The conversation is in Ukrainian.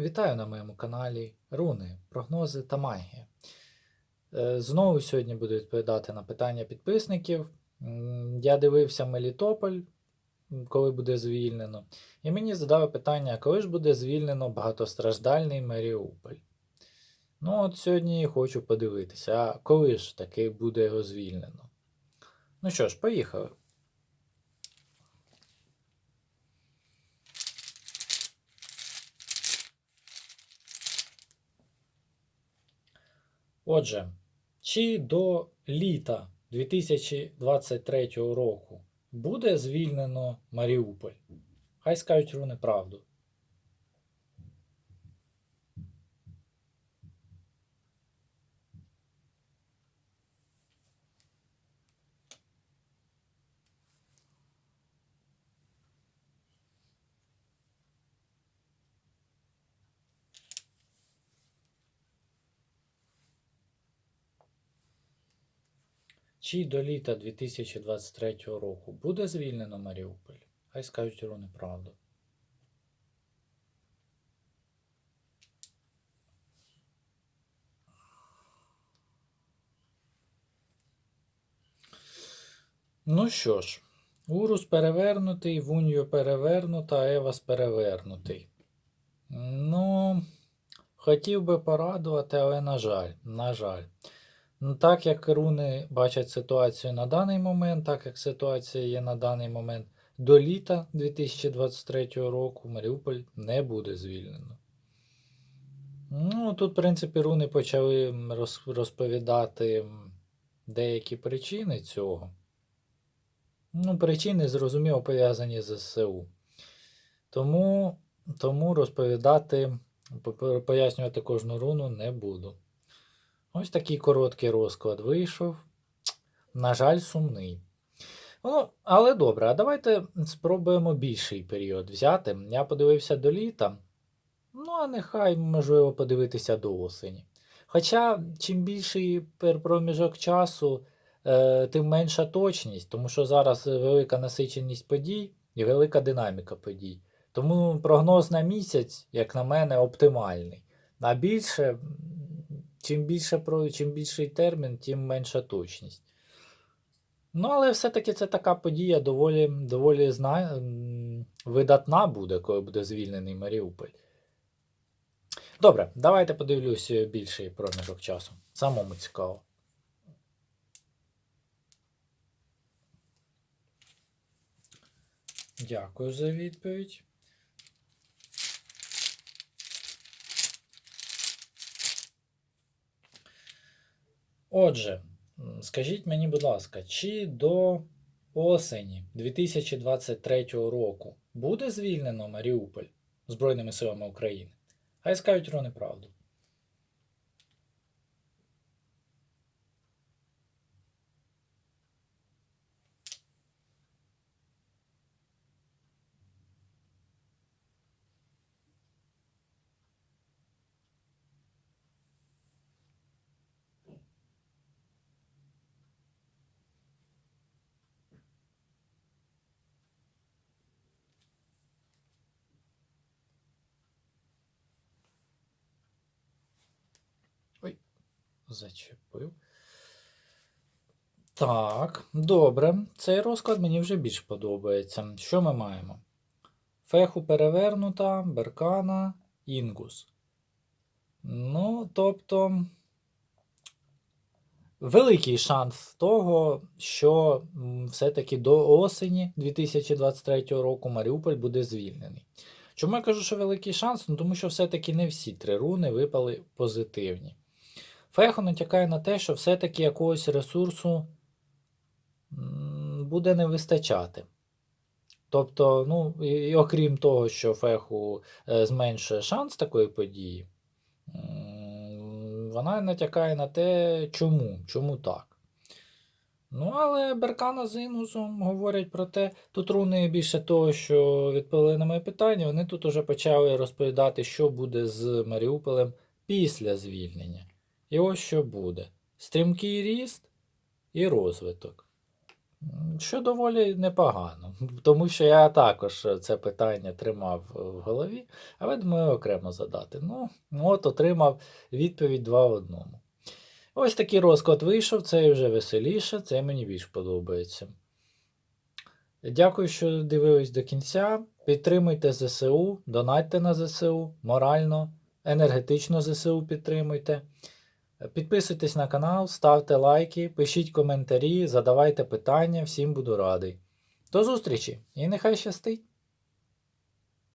Вітаю на моєму каналі Руни, прогнози та магія. Е, Знову сьогодні буду відповідати на питання підписників. Я дивився Мелітополь, коли буде звільнено, і мені задали питання, коли ж буде звільнено багатостраждальний Маріуполь. Ну, от сьогодні хочу подивитися, а коли ж таки буде його звільнено. Ну що ж, поїхали. Отже, чи до літа 2023 року буде звільнено Маріуполь? Хай скажуть руни правду. Чи до літа 2023 року буде звільнено Маріуполь? Хай скажуть руни правду. Ну що ж, Урус перевернутий, Вуньо перевернута, Евас перевернутий. Ну, хотів би порадувати, але на жаль, на жаль. Ну, так як руни бачать ситуацію на даний момент, так як ситуація є на даний момент до літа 2023 року, Маріуполь не буде звільнено. Ну, тут, в принципі, руни почали розповідати деякі причини цього. Ну, причини, зрозуміло, пов'язані з ССУ. Тому, тому розповідати, пояснювати кожну руну не буду. Ось такий короткий розклад вийшов. На жаль, сумний. Ну, але добре, а давайте спробуємо більший період взяти. Я подивився до літа. Ну, а нехай, можливо, подивитися до осені. Хоча, чим більший проміжок часу, е, тим менша точність, тому що зараз велика насиченість подій і велика динаміка подій. Тому прогноз на місяць, як на мене, оптимальний. А більше, чим більше чим більший термін, тим менша точність. Ну, але все-таки це така подія доволі, доволі зна... видатна буде, коли буде звільнений Маріуполь. Добре, давайте подивлюсь більший проміжок часу. Самому цікаво. Дякую за відповідь. Отже, скажіть мені, будь ласка, чи до осені 2023 року буде звільнено Маріуполь Збройними силами України? Хай скажуть руни правду. Зачепив. Так, добре. Цей розклад мені вже більш подобається. Що ми маємо? Феху перевернута, беркана, інгус. Ну, тобто. Великий шанс того, що все-таки до осені 2023 року Маріуполь буде звільнений. Чому я кажу, що великий шанс? Ну, тому що все-таки не всі три руни випали позитивні. Фехо натякає на те, що все-таки якогось ресурсу буде не вистачати. Тобто, ну, і, окрім того, що Феху е, зменшує шанс такої події, вона натякає на те, чому, чому так. Ну, але Беркана з Інгусом говорять про те, тут руни більше того, що відповіли на моє питання, вони тут уже почали розповідати, що буде з Маріуполем після звільнення. І ось що буде: стрімкий ріст і розвиток. Що доволі непогано, тому що я також це питання тримав в голові, але думаю окремо задати. Ну, от отримав відповідь два в одному. Ось такий розклад вийшов, це вже веселіше, це мені більш подобається. Дякую, що дивились до кінця. Підтримуйте ЗСУ, донатьте на ЗСУ, морально, енергетично ЗСУ підтримуйте. Підписуйтесь на канал, ставте лайки, пишіть коментарі, задавайте питання, всім буду радий. До зустрічі і нехай щастить!